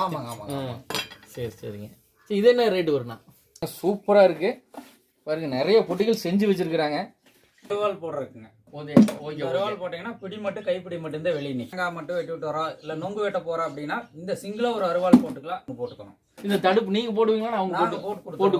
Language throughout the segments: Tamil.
ஆமாங்க ஆமாங்க சரி சரிங்க. சரி இது என்ன ரேட்டு வருண்ணா? சூப்பராக இருக்கு. பாருங்க நிறைய பொட்டிகள் செஞ்சு வச்சிருக்கிறாங்க. அருவாள் போடுறதுக்குங்க. ஓகே ஓகே அருவாள் போட்டீங்கன்னா பிடி மட்டும் கைப்பிடி மட்டும் தான் வெளியே நிற்கும் தேங்காய் மட்டும் வெட்டி விட்டு வரோம் இல்லை நொங்கு வெட்ட போறோம் அப்படின்னா இந்த சிங்கிளா ஒரு அருவாள் போட்டுக்கலாம் போட்டுக்கணும். இந்த தடுப்பு நீங்க போடுவீங்களா நான் அவங்க போட்டு போட்டு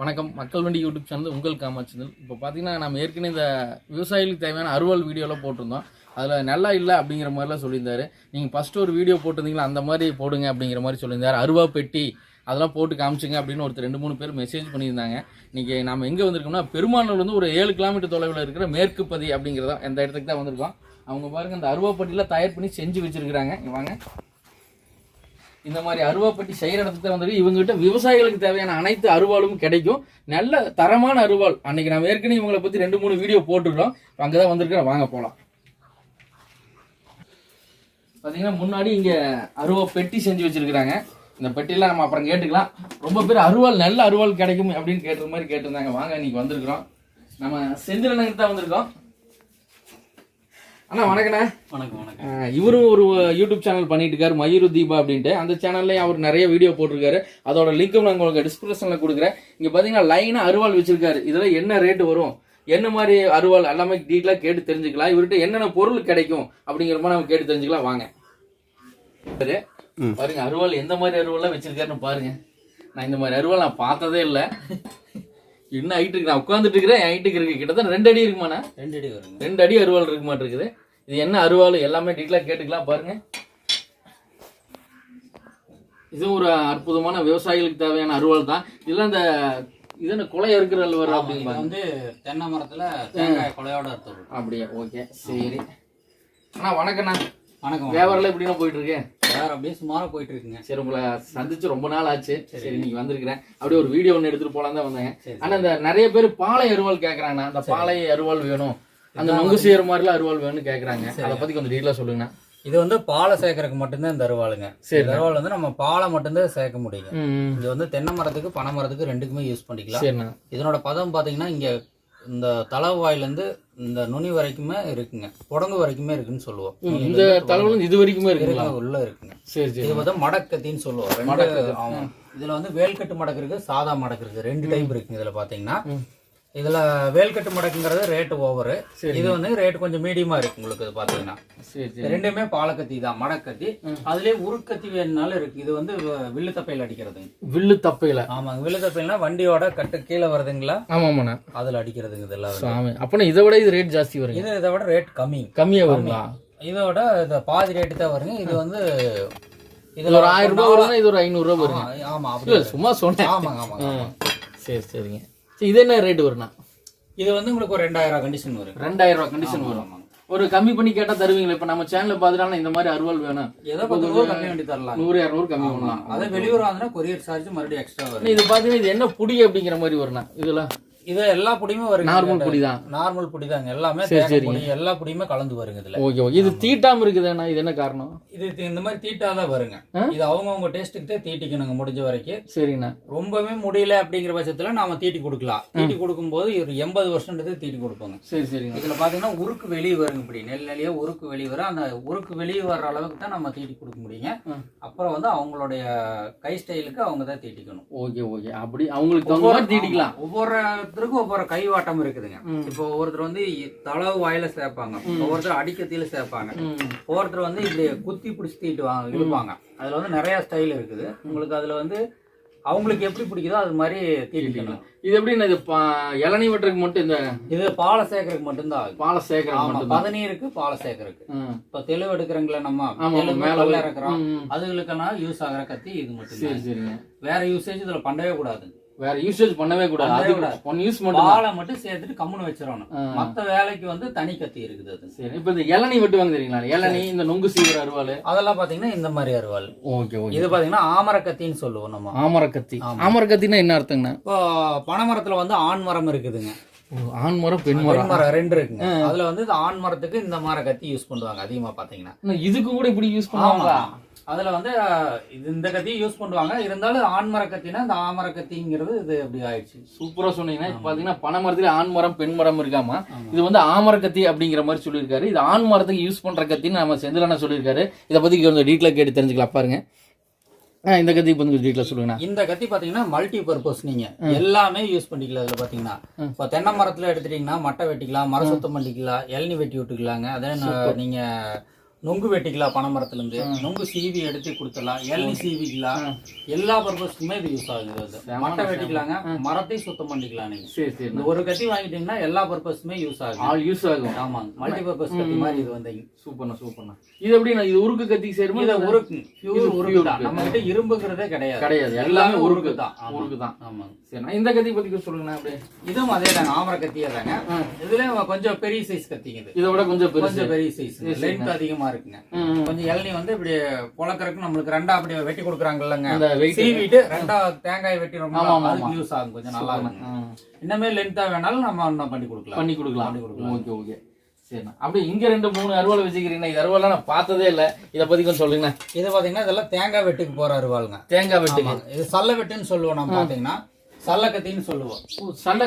வணக்கம். மக்கள் வண்டி யூடியூப் சேனல் உங்கள் காமாச்சல் இப்போ பார்த்தீங்கன்னா நம்ம ஏற்கனவே இந்த விவசாயிகளுக்கு தேவையான அறுவல் வீடியோலாம் போட்டிருந்தோம். அதில் நல்லா இல்லை அப்படிங்கிற மாதிரிலாம் சொல்லியிருந்தாரு. நீங்கள் ஃபஸ்ட்டு ஒரு வீடியோ போட்டிருந்தீங்களா அந்த மாதிரி போடுங்க அப்படிங்கிற மாதிரி சொல்லியிருந்தாரு. அருவா பெட்டி அதெல்லாம் போட்டு காமிச்சுங்க அப்படின்னு ஒருத்தர் ரெண்டு மூணு பேர் மெசேஜ் பண்ணியிருந்தாங்க. இன்றைக்கி நம்ம எங்கே வந்திருக்கோம்னா பெருமானூர் வந்து ஒரு ஏழு கிலோமீட்டர் தொலைவில் இருக்கிற மேற்கு பதி அப்படிங்கிறதான் அந்த இடத்துக்கு தான் வந்திருக்கோம். அவங்க பாருங்க அந்த அருவா பெட்டியில் தயார் பண்ணி செஞ்சு வச்சுருக்கிறாங்க. வாங்க. இந்த மாதிரி அருவாப்பட்டி செய்கிற இடத்துல தான் வந்துருக்கு. இவங்ககிட்ட விவசாயிகளுக்கு தேவையான அனைத்து அருவாளும் கிடைக்கும். நல்ல தரமான அருவாள். அன்னைக்கு நம்ம ஏற்கனவே இவங்களை பற்றி ரெண்டு மூணு வீடியோ போட்டுருக்கோம் அங்கே தான் வந்திருக்கிறோம் வாங்க போகலாம் பார்த்தீங்கன்னா முன்னாடி இங்கே அருவா பெட்டி செஞ்சு வச்சிருக்கிறாங்க. இந்த பெட்டிலாம் நம்ம அப்புறம் கேட்டுக்கலாம். ரொம்ப பேர் அருவாள் நல்ல அருவாள் கிடைக்கும் அப்படின்னு கேட்டுற மாதிரி கேட்டிருந்தாங்க. வாங்க இன்னைக்கு வந்திருக்கிறோம். நம்ம செந்திலனங்கிட்ட தான் வந்திருக்கோம். அண்ணா வணக்கண்ணா. வணக்கம் வணக்கம். இவரும் ஒரு யூடியூப் சேனல் பண்ணிட்டு இருக்காரு மயூரு தீபா அப்படின்ட்டு. அந்த சேனல்லையும் அவர் நிறைய வீடியோ போட்டிருக்காரு. அதோட லிங்க்கும் நான் உங்களுக்கு டிஸ்கிரிப்ஷனில் கொடுக்குறேன். இங்கே பார்த்தீங்கன்னா லைனாக அருவாள் வச்சிருக்காரு. இதில் என்ன ரேட்டு வரும்? என்ன மாதிரி அருவாள்? எல்லாமே டீட்டெயிலாக கேட்டு தெரிஞ்சுக்கலாம். இவர்கிட்ட என்னென்ன பொருள் கிடைக்கும்? அப்படிங்கிற மாதிரி நம்ம கேட்டு தெரிஞ்சுக்கலாம். வாங்க. சரி. பாருங்க அருவாள் எந்த மாதிரி அருவாள்லாம் வச்சிருக்காருன்னு பாருங்க. நான் இந்த மாதிரி அருவாள் நான் பார்த்ததே இல்லை. என்ன ஹைட்டு இருக்கு? நான் உட்காந்துட்டு இருக்கிறேன் ஹைட்டுக்கு இருக்கு. கிட்டத்தட்ட ரெண்டு அடி இருக்குமாண்ணா ரெண்டு அடி வருங்க. ரெண்டு அடி அருவாள் இருக்க மாட்டிருக்குது இது என்ன அருவாள்? எல்லாமே டீட்டெயிலாக கேட்டுக்கலாம் பாருங்க. இது ஒரு அற்புதமான விவசாயிகளுக்கு தேவையான அருவாள் தான். இதெல்லாம் இந்த இது என்ன குலை இருக்கிற அல்வர் இது அப்படிம்பாங்க. வந்து தென்னை மரத்துல தேங்காய் கொலையோட அறுத்துறது அப்படியா? ஓகே சரி. அண்ணா வணக்கண்ணா வணக்கம் வியாபாரம் எப்படின்னா போயிட்டு வேற அப்படியே சுமாரா போயிட்டு இருக்குங்க சரி உங்களை சந்திச்சு ரொம்ப நாள் ஆச்சு. சரி. இன்னைக்கு வந்திருக்கிறேன். அப்படியே ஒரு வீடியோ ஒன்று எடுத்துட்டு போலாம் தான் வந்தேன். சரி. ஆனா இந்த நிறைய பேர் பாலை அருவாள் கேக்குறாங்கண்ணா அந்த பாலை அருவாள் வேணும். அந்த நொங்கு செய்யற மாதிரிலாம் அருவாள் வேணும்னு கேக்குறாங்க. அதை பத்தி கொஞ்சம் டீட்டெயிலாக சொல்லுங்கண்ணா. இது வந்து பாலை சேர்க்கறதுக்கு மட்டும்தான் இந்த அருவாளுங்க. சரி. அருவாள் வந்து நம்ம பாலை மட்டும்தான் சேர்க்க முடியுங்க. ம் இது வந்து தென்னை மரத்துக்கு பனை மரத்துக்கு ரெண்டுக்குமே யூஸ் பண்ணிக்கலாம். இதனோட பதம் பாத்தீங்கன்னா இங்க இந்த தலவாயிலேருந்து இந்த நுனி வரைக்குமே இருக்குங்க. புடங்கு வரைக்குமே இருக்குன்னு சொல்லுவோம். இந்த தகவலும் இது வரைக்குமே இருக்குங்க, உள்ள இருக்குங்க. சரி சரி. இது வந்து மடக்கத்தின்னு சொல்லுவோம். ரெண்டு மடக்கத்தி. ஆமா. இதுல வந்து வேல்கட்டு மடக்கு இருக்கு சாதா மடக்கு இருக்கு. ரெண்டு டைப் இருக்குங்க இதுல பாத்தீங்கன்னா. ம். இதுல வேல்கட்டு மடக்குங்கிறது ரேட் ஓவரு. இது வந்து ரேட் கொஞ்சம் மீடியமா இருக்கு உங்களுக்கு இது சரி ரெண்டுமே பாலக்கத்தி தான் மடக்கத்தி. அதுலயே உருக்கத்தி வேணுனாலும் இருக்கு. இது வந்து வில்லு தப்பையில் அடிக்கிறதுங்க வில்லு தப்பையில. ஆமாங்க வில்லு தப்பையில்னா வண்டியோட கட்டு கீழே வருதுங்களா? ஆமாமாண்ணா. அதுல அடிக்கிறதுங்க இதெல்லாம் அப்பனா இதை விட இது ரேட் ஜாஸ்தி வருங்க. இது இதை விட ரேட் கம்மி. கம்மியா வருங்களா? இதோட இந்த பாதி ரேட்டு தான் வருங்க. இது வந்து இது ஒரு ஆயிரம் ரூபாய் வருதுன்னா இது ஒரு ஐநூறு ரூபாய் வருங்க. ஆமா, சும்மா சொன்னேன். ஆமாங்க ஆமாங்க. சரி சரிங்க. சரி இது என்ன ரேட் வருண்ணா? இது வந்து உங்களுக்கு ஒரு ரெண்டாயிரம் கண்டிஷன் வரும். ரெண்டாயிரம் ரூபாய் கண்டிஷன் வரும். ஒரு கம்மி பண்ணி கேட்டா தருவீங்களா? இப்ப நம்ம சேனல்ல பாத்துட்டாலும் இந்த மாதிரி அருவாள் வேணும் ஏதோ பத்து ரூபா கம்மி பண்ணி தரலாம். நூறு இரநூறு கம்மி பண்ணலாம். அதே வெளியூர் ஆகுதுன்னா கொரியர் சார்ஜ் மறுபடியும் எக்ஸ்ட்ரா வரும். இது பாத்தீங்கன்னா இது என்ன புடி அப்படிங்கிற மாதிரி வருண்ணா இதெல்லாம் இது எல்லா புடியுமே வருங்க நார்மல் புடி தான். நார்மல் புடி தாங்க. எல்லாமே சரி. புடி எல்லா புடியுமே கலந்து வருங்க இதுல. Okay okay. இது தீட்டாம இருக்குதுண்ணா இது என்ன காரணம்? இது இந்த மாதிரி தீட்டா தான் வருங்க? இது அவங்கவங்க டேஸ்ட்டுக்கு தான் தீட்டிக்கணுங்க முடிஞ்ச வரைக்கும். சரிண்ணா ரொம்பவே முடியல அப்படிங்கிற பட்சத்துல நாம தீட்டி கொடுக்கலாம். தீட்டி கொடுக்கும்போது ஒரு எண்பது வருஷன்றது தீட்டி கொடுப்போங்க. சரி சரிங்க. இதுல பாத்தீங்கன்னா உருக்கு வெளியே வருங்க இப்படி. நெல் நெல்லியா உருக்கு வெளியே வரும். அந்த உருக்கு வெளியே வர்ற அளவுக்கு தான் நம்ம தீட்டி கொடுக்க முடியுங்க. அப்புறம் வந்து அவங்களுடைய கை ஸ்டைலுக்கு அவங்க தான் தீட்டிக்கணும். Okay okay. அப்படி அவங்களுக்கு தகுந்த மாதிரி தீட்டிக்கலாம். ஆமா. ஒவ்வொருத்தருக்கும் ஒவ்வொரு கைவாட்டம் இருக்குதுங்க. இப்போ ஒவ்வொருத்தர் வந்து தளவு வாயில சேர்ப்பாங்க ஒவ்வொருத்தர் அடிக்கத்தில சேர்ப்பாங்க. ஒவ்வொருத்தர் வந்து இப்படி குத்தி பிடிச்சி தீட்டுவாங்க இழுப்பாங்க. அதுல வந்து நிறைய ஸ்டைல் இருக்குது. உங்களுக்கு அதுல வந்து அவங்களுக்கு எப்படி பிடிக்குதோ அது மாதிரி தீட்டிக்கணும் இது எப்படின்னா இது இளநீ வெட்டுறதுக்கு மட்டும் இந்த இது பாலை சேர்க்கறதுக்கு மட்டும்தான் பாலை சேர்க்கறது மட்டும் பதநீருக்கு பாலை சேர்க்கறதுக்கு. இப்ப தெளிவு எடுக்கிறங்கள நம்ம? மேல இறக்குறோம். அதுகளுக்கெல்லாம் யூஸ் ஆகிற கத்தி இது மட்டும் சரி சரிங்க. வேற யூசேஜ் இதுல பண்ணவே கூடாது. வேற யூசேஜ் பண்ணவே கூடாது. அது. ஒன் யூஸ் மட்டும். பாலை மட்டும் சேர்த்துட்டு கம்முன்னு வச்சிடணும். மத்த வேலைக்கு வந்து தனி கத்தி இருக்குது அது. சரி இப்போ இந்த இளநீ வெட்டுவாங்க தெரியுங்களா? இளநீ இந்த நொங்கு சீவிர அருவாள். அதெல்லாம் பாத்தீங்கன்னா இந்த மாதிரி அருவாள். Okay okay. இது பாத்தீங்கன்னா ஆமர கத்தின்னு சொல்லுவோம் நம்ம. ஆமர கத்தி ஆமர கத்தினா என்ன அர்த்தங்கண்ணா? இப்போ பனைமரத்துல வந்து ஆண் மரம் இருக்குதுங்க. ஆண் மரம் பெண் மரம். மரம் ரெண்டு இருக்குங்க. அதுல வந்து ஆண் மரத்துக்கு இந்த மர கத்தி யூஸ் பண்ணுவாங்க அதிகமா பாத்தீங்கன்னா. இதுக்கு கூட இப்படி யூஸ் பண்ணுவாங்களா? அதுல வந்து இது இந்த கத்தியும் யூஸ் பண்ணுவாங்க. இருந்தாலும் ஆண்மர கத்தினா இந்த ஆமர கத்திங்கிறது இது அப்படி ஆயிடுச்சு. சூப்பரா சொன்னீங்கன்னா இப்ப பாத்தீங்கன்னா பனை மரத்துல ஆண் மரம் பெண் மரம் இருக்காமா? இது வந்து ஆமர கத்தி அப்படிங்கிற மாதிரி சொல்லியிருக்காரு. இது ஆண் மரத்துக்கு யூஸ் பண்ற கத்தின்னு நம்ம செந்திலண்ணா சொல்லியிருக்காரு. இதை பத்தி கொஞ்சம் டீட்டெயிலாக கேட்டு தெரிஞ்சுக்கலாம் பாருங்க. இந்த கத்தி கொஞ்சம் டீட்டெயிலாக சொல்லுங்கண்ணா. இந்த கத்தி பாத்தீங்கன்னா மல்டி பர்பஸ் நீங்க எல்லாமே யூஸ் பண்ணிக்கலாம் இதுல பாத்தீங்கன்னா. இப்போ தென்னை மரத்துல எடுத்துட்டீங்கன்னா மட்டை வெட்டிக்கலாம் மர சுத்தம் பண்ணிக்கலாம் இளநி வெட்டி விட்டுக்கலாங்க. அதே ந- நீங்க வெட்டிக்கலாம் பனை மரத்துல இருந்து நொங்கு சீவி எடுத்து கொடுத்துடலாம். இளநி சீவிக்கலாம் எல்லா பர்பஸ்க்குமே இது யூஸ் ஆகுது இது. மட்டை வெட்டிக்கலாங்க. மரத்தையும் சுத்தம் பண்ணிக்கலாம் நீங்க. சரி சரி. இந்த ஒரு கத்தி வாங்கிட்டீங்கன்னா எல்லால்லா பர்பஸ்க்குமே யூஸ் ஆகுது. ஆல் யூஸ் ஆகும். ஆமாங்க. மல்டி பர்பஸ் கத்தி மாதிரி இது வந்து. சூப்பர்ண்ணா சூப்பர்ண்ணா. இது எப்படிண்ணா இது உருக்கு கத்திக்கு சேருமா? இத உருக்கு. பியூர் உருக்கு தான். நம்ம கிட்ட இரும்புங்கிறதே கிடையாது. கிடையாது. எல்லாமே உருக்கு. தான் தான். ஆமா. உருக்கு தான். ஆமாங்க. சரிண்ணா இந்த கத்தி பத்தி சொல்லுங்கண்ணா அப்படியே இதுவும் அதே தாங்க. ஆமர கத்தியே தாங்க. இதுல கொஞ்சம் பெரிய சைஸ் கத்திங்க இது. இதை விட கொஞ்சம் கொஞ்சம் பெரிய சைஸ் லென்த் அதிகமா இருக்குங்க. கொஞ்சம் இளநீ வந்து இப்படி பொழக்கறதுக்கு நம்மளுக்கு ரெண்டா அப்படி வெட்டி கொடுக்குறாங்கல்லங்க. சீவிட்டு ரெண்டா தேங்காய் வெட்டி ரொம்ப அதுக்கு யூஸ் ஆகும் கொஞ்சம் நல்லா இன்னமே லென்த்தா வேணாலும் நம்ம இன்னும் பண்ணி கொடுக்கலாம். பண்ணி கொடுக்கலாம். பண்ணி கொடுக்கலாம். Okay okay. சரிண்ணா. அப்படியே இங்க ரெண்டு மூணு அருவாள் வச்சுக்கிறீங்கண்ணா. இது அருவாள் நான் பார்த்ததே இல்லை. இதை பத்தி கொஞ்சம் சொல்லுங்கண்ணா. இது பாத்தீங்கன்னா இதெல்லாம் தேங்காய் வெட்டுக்கு போற அருவாளுங்க. தேங்காய் வெட்டுக்கு. இது சல்ல வெட்டுன்னு சொல்லுவோம் நம்ம பாத்தீங்கன்னா சல்ல கத்தின்னு சொல்லுவோம்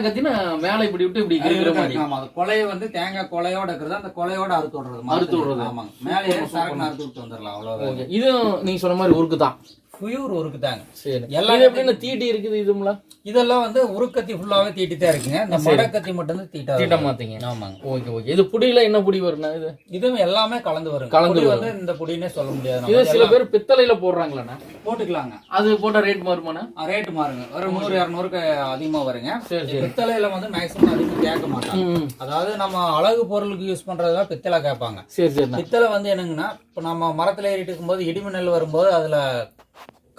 கத்தினா மேலே இப்படி விட்டு இப்படி இருக்கிற மாதிரி. ஆமா அது கொலையை வந்து தேங்காய் கொலையோட இருக்கிறது. அந்த கொலையோட அறுத்து விடுறது அறுத்து விடுறது. ஆமாங்க. மேலே ஏறி சரக்குன்னு அறுத்து விட்டு வந்துடலாம். அவ்வளவுதான். ஓகே. இதுவும் நீங்க சொன்ன மாதிரி உருக்கு தான் பியூர் உருக்கு தாங்க சரி. எல்லா இது எப்படின்னு தீட்டி இருக்குது இதுங்களா இதெல்லாம் வந்து உருக்கத்தி ஃபுல்லாவே தீட்டிட்டே இருக்குங்க. இந்த மடக்கத்தி மட்டும் தான் தீட்டா தீட்ட மாத்தீங்க. ஆமாங்க. Okay okay. இது புடியில என்ன புடி வரும்ண்ணா இது? இதுவும் எல்லாமே கலந்து வரும் கலந்து. வந்து இந்த புடினே சொல்ல முடியாது. இது சில பேர் பித்தளையில போடுறாங்களாண்ணா? போட்டுக்கலாங்க. அது போட்ட ரேட் மாறுமாண்ணா? ரேட் மாறுங்க. ஒரு நூறு இரநூறுக்கு அதிகமா வருங்க. சரி சரி. பித்தளையில வந்து மேக்ஸிமம் அதிகம் கேட்க மாட்டாங்க. அதாவது நம்ம அழகு பொருளுக்கு யூஸ் பண்றதுலாம் பித்தளை கேட்பாங்க. சரி. பித்தளை வந்து என்னங்கன்னா இப்போ நம்ம மரத்துல ஏறிட்டு இருக்கும்போது இடிமின்னல் வரும்போது அதுல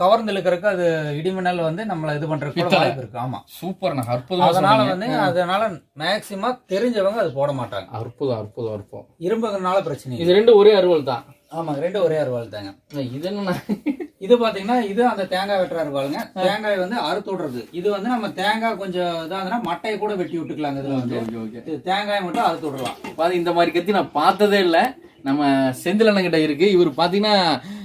கவர்ந்து இழுக்கிறதுக்கு அது இடிமின்னல் வந்து நம்மள இது பண்றதுக்கு கூட வாய்ப்பு இருக்கு. ஆமா. சூப்பர்ண்ணா அற்புதமா அதனால. வந்து அதனால மேக்சிமம் தெரிஞ்சவங்க அது போட மாட்டாங்க. அற்புதம் அற்புதம் அற்புதம். இரும்புங்கிறனால பிரச்சனை இது ரெண்டு ஒரே அருவல் தான். ஆமாங்க ரெண்டு ஒரே அருவாள் தாங்க. இது என்னண்ணா? இது பாத்தீங்கன்னா இது அந்த தேங்காய் வெட்டுற அருவாளுங்க தேங்காய் வந்து அறுத்து விடுறது. இது வந்து நம்ம தேங்காய் கொஞ்சம் இதாகுதுன்னா மட்டையை கூட வெட்டி விட்டுக்கலாங்க இதுல வந்து. தேங்காய் மட்டும் அறுத்து விடலாம் பாதி இந்த மாதிரி கத்தி நான் பார்த்ததே இல்லை. நம்ம செந்தில் கிட்ட இருக்கு. இவர் பார்த்தீங்கன்னா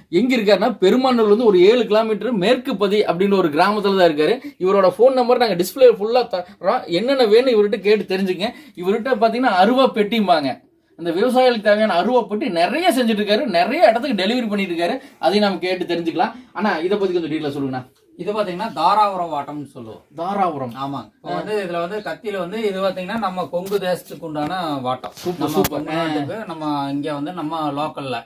எங்க இருக்காருன்னா பெருமானூர்ல இருந்து ஒரு ஏழு கிலோமீட்டர் மேற்கு பதி அப்படின்னு ஒரு கிராமத்துல தான் இருக்காரு. இவரோட ஃபோன் நம்பர் நாங்கள் டிஸ்பிளே ஃபுல்லா தரோம் என்னென்ன வேணும் இவர்கிட்ட கேட்டு தெரிஞ்சுங்க. இவர்கிட்ட பார்த்தீங்கன்னா அருவா பெட்டிம்பாங்க அந்த விவசாயிகளுக்கு தேவையான அருவா பெட்டி நிறைய செஞ்சுட்டு இருக்காரு. நிறைய இடத்துக்கு டெலிவரி பண்ணிட்டு இருக்காரு. அதையும் நம்ம கேட்டு தெரிஞ்சுக்கலாம். ஆனா இதை பத்தி கொஞ்சம் டீட்டெயில் சொல்லுங்கண்ணா. இது பாத்தீங்கன்னா தாராபுரம் வாட்டம்னு சொல்லுவோம். தாராபுரம். ஆமாங்க இப்போ வந்து இதுல வந்து கத்தியில வந்து இது பாத்தீங்கன்னா நம்ம கொங்கு தேசத்துக்கு உண்டான வாட்டம். சூப்பர், நம்ம சூப்பர். நம்ம இங்க வந்து நம்ம லோக்கல்ல.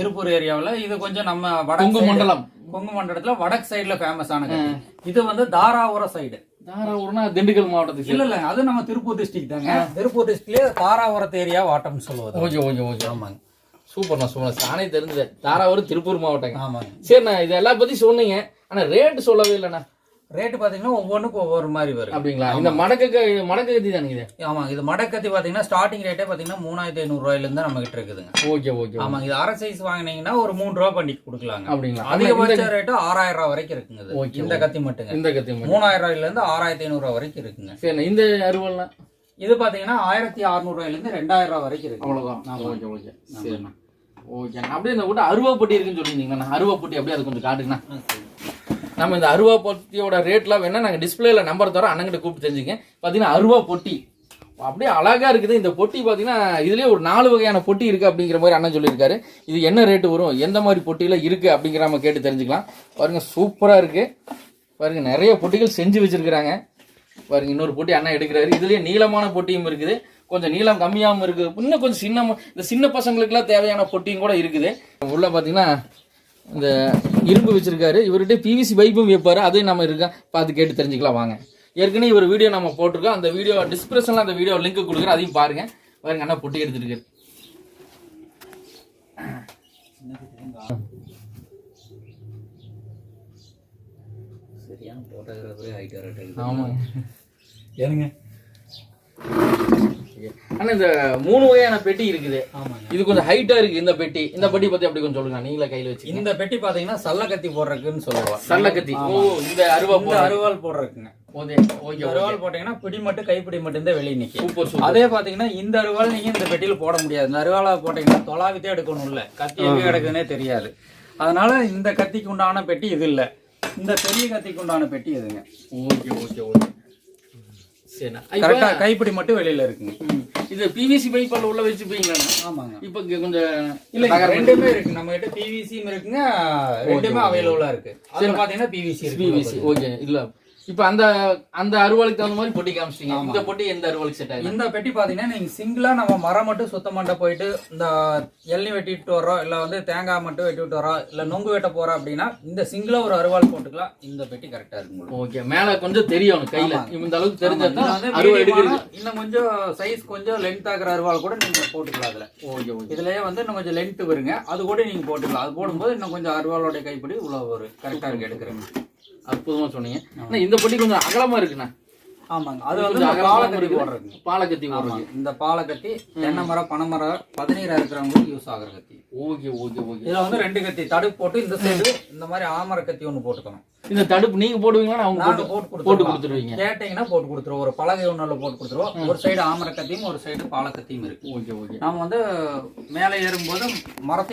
திருப்பூர் ஏரியாவுல இது கொஞ்சம் நம்ம வடக்கு மண்டலம். கொங்கு மண்டலத்துல வடக்கு சைடுல ஃபேமஸ் ஆன கத்தி இது வந்து தாராபுரம் சைடு தாராபுரம்னா திண்டுக்கல் மாவட்டத்துக்கு இல்ல இல்ல. அது நம்ம திருப்பூர் டிஸ்ட்ரிக்ட் தாங்க. திருப்பூர் டிஸ்ட்ரிக்ட்லயே தாராபுரத்து ஏரியா வாட்டம்னு சொல்லுவது. Okay okay okay. ஆமாங்க. சூப்பர்ண்ணா சூப்பர் தானே தெரிஞ்சது. தாராபுரம் திருப்பூர் மாவட்டங்க. ஆமாங்க. சரிண்ணா இது எல்லா பத்தி சொன்னீங்க. ஆனா ரேட் சொல்லவே இல்லைண்ணா. ரேட்டு பாத்தீங்கன்னா ஒவ்வொன்றுக்கும் ஒவ்வொரு மாதிரி வரும். அப்படிங்களா? இந்த மடக்க க- மடக்க கத்தி தானே இது? ஆமாங்க. இது மடக்கத்தி பாத்தீங்கன்னா ஸ்டார்டிங் ரேட்டே பாத்தீங்கன்னா மூணாயிரத்தி ஐநூறு ரூபாயில இருந்து நம்ம கிட்ட இருக்குதுங்க. ஓகே ஓகே ஆமாங்க. இது அரை சைஸ் வாங்குனீங்கன்னா ஒரு மூணு ரூபா பண்ணி கொடுக்கலாங்க. அப்படிங்களா? அதிகபட்ச ரேட்டு ஆறாயிரம் ரூபாய் வரைக்கும் இருக்குங்க. ஓகே, இந்த கத்தி மட்டுங்க. இந்த கத்தி மட்டும். மூணாயிரம் ரூபாயில இருந்து ஆறாயிரத்தி ஐநூறு ரூபாய் வரைக்கும் இருக்குங்க. சரிண்ணா இந்த அருவல்னா இது பாத்தீங்கன்னா ஆயிரத்தி அறுநூறு ரூபாயில இருந்து ரெண்டாயிரம் ரூபாய் வரைக்கும் இருக்கு. அவ்வளவுதான். Okay okay. சரிண்ணா. ஓகே அப்படியே இந்த கூட அருவாப்பட்டி இருக்குன்னு சொல்லியிருந்தீங்கண்ணா. அருவாப்பட்டி அப்படியே அது கொஞ்சம் காட்டுங்கண்ணா. நம்ம இந்த அருவா பொட்டியோட ரேட்லாம் வேணா நாங்கள் டிஸ்பிளேல நம்பர் தரோம். அண்ணங்கிட்ட கூப்பிட்டு தெரிஞ்சுங்க பார்த்தீங்கன்னா அருவா பொட்டி. அப்படியே அழகா இருக்குது. இந்த பொட்டி பார்த்தீங்கன்னா இதுலயே ஒரு நாலு வகையான பொட்டி இருக்கு அப்படிங்கிற மாதிரி அண்ணன் சொல்லியிருக்காரு. இது என்ன ரேட்டு வரும்? எந்த மாதிரி பொட்டியில இருக்கு அப்படிங்கிற நம்ம கேட்டு தெரிஞ்சுக்கலாம். பாருங்க சூப்பரா இருக்கு. பாருங்க நிறைய பொட்டிகள் செஞ்சு வச்சிருக்கிறாங்க. பாருங்க இன்னொரு பொட்டி அண்ணன் எடுக்கிறாரு. இதுலயே நீளமான பொட்டியும் இருக்குது. கொஞ்சம் நீளம் கம்மியாகவும் இருக்குது இன்னும் கொஞ்சம் சின்ன இந்த சின்ன பசங்களுக்குலாம் தேவையான பொட்டியும் கூட இருக்குது. உள்ள பார்த்தீங்கன்னா இந்த இரும்பு வச்சிருக்காரு. இவர்கிட்ட பிவிசி பைப்பும் வைப்பாரு. அதையும் நம்ம இருக்கா பார்த்து கேட்டு தெரிஞ்சுக்கலாம். வாங்க. ஏற்கனவே இவர் வீடியோ நம்ம போட்டிருக்கோம். அந்த வீடியோ டிஸ்கிரிப்ஷனில் அந்த வீடியோ லிங்க் கொடுக்குறேன். அதையும் பாருங்க. பாருங்க அண்ணா பொட்டி எடுத்துருக்காரு சரியான போட்டோகிராஃபரே வரட்டு ஆமாங்க. ஏனுங்க அண்ணா இந்த மூணு வகையான பெட்டி இருக்குது. ஆமாங்க. இது கொஞ்சம் ஹைட்டா இருக்கு இந்த பெட்டி. இந்த பெட்டி பத்தி அப்படி கொஞ்சம் சொல்லுங்க நீங்களே கையில வச்சு இந்த பெட்டி பாத்தீங்கன்னா சல்ல கத்தி போடுறதுக்குன்னு சொல்லுவோம். சல்ல கத்தி ஓ இந்த அருவா இந்த அருவாள் போடுறதுக்குங்க. ஓகே ஓகே இந்த அருவாள் போட்டீங்கன்னா பிடி மட்டும் கைப்பிடி மட்டும் தான் வெளியே சூப்பர் அதே பாத்தீங்கன்னா இந்த அருவாள் நீங்க இந்த பெட்டியில போட முடியாது. இந்த அருவாளை போட்டீங்கன்னா தொலாவித்தே எடுக்கணும் இல்ல கத்தி எங்க கிடக்குதுன்னே தெரியாது. அதனால இந்த கத்திக்கு உண்டான பெட்டி இது இல்ல. இந்த பெரிய கத்திக்கு உண்டான பெட்டி இதுங்க. Okay okay okay. கரெக்டா கைப்பிடி மட்டும் வெளியில இருக்குங்க. இது பிவிசி பைப்பால் உள்ள வச்சுப்பீங்களாண்ணா ஆமாங்க. இப்போ இங்க கொஞ்சம் இல்ல ரெண்டுமே இருக்கு. நம்ம கிட்ட பிவிசியும் இருக்குங்க ரெண்டுமே அவைலபிளா இருக்கு. அதுல பாத்தீங்கன்னா பிவிசி பிவிசி ஓகே. இல்ல இப்போ அந்த அந்த அருவாளுக்கு தகுந்த மாதிரி பொட்டி காமிச்சிட்டீங்க. இந்த பொட்டி எந்த அருவாளுக்கு செட் ஆகும் இந்த பெட்டி பாத்தீங்கன்னா நீங்க சிங்கிளா நம்ம மரம் மட்டும் சுத்தம் பண்ண போயிட்டு இந்த எள்ளி வெட்டிட்டு வர்றோம் இல்ல வந்து தேங்காய் மட்டும் வெட்டி விட்டு வரோம் இல்ல நொங்கு வெட்ட போறோம் அப்படின்னா இந்த சிங்கிளா ஒரு அருவாள் போட்டுக்கலாம். இந்த பெட்டி கரெக்டா இருக்கும். ஓகே மேல கொஞ்சம் தெரியும் கையில. இந்த அளவுக்கு தெரிஞ்சா இன்னும் கொஞ்சம் சைஸ் கொஞ்சம் லென்த் ஆகிற அருவாள் கூட நீங்க போட்டுக்கலாம் அதுல. ஓகே ஓகே இதுலயே வந்து இன்னும் கொஞ்சம் லென்த் வருங்க. அது கூட நீங்க போட்டுக்கலாம். அது போடும்போது இன்னும் கொஞ்சம் அருவாளோட கைப்பிடி உள்ள ஒரு கரெக்டா இருக்கு எடுக்கிறேன் அற்புதமா சொன்னீங்க. அண்ணா, இந்த பொட்டி கொஞ்சம் அகலமா இருக்குண்ணா. ஆமாங்க. அது வந்து பாலக்கத்தி. போடுறதுங்க. பாலக்கத்தி ஆமாங்க. இந்த பாலக்கத்தி தென்னை மரம் பனை மரம் பதினீரா இருக்கிறவங்களுக்கு யூஸ் ஆகுற கத்தி. Okay okay okay. இதுல வந்து ரெண்டு கத்தி. தடுப்பு போட்டு இந்த சைடு இந்த மாதிரி ஆமர கத்தி போட்டுக்கணும். இந்த தடுப்பு நீங்க போடுவீங்களா? அவங்க போட்டு போட்டு கொடுத்துருவீங்க. கேட்டீங்கன்னா போட்டு கொடுத்துருவோம். ஒரு பலகை ஒண்ணுல போட்டு கொடுத்துருவோம். ஒரு சைடு ஆமர கத்தியும் ஒரு சைடு பாலக்கத்தியும் இருக்கு. Okay okay. நாம வந்து மேலே ஏறும்போது மரத்தை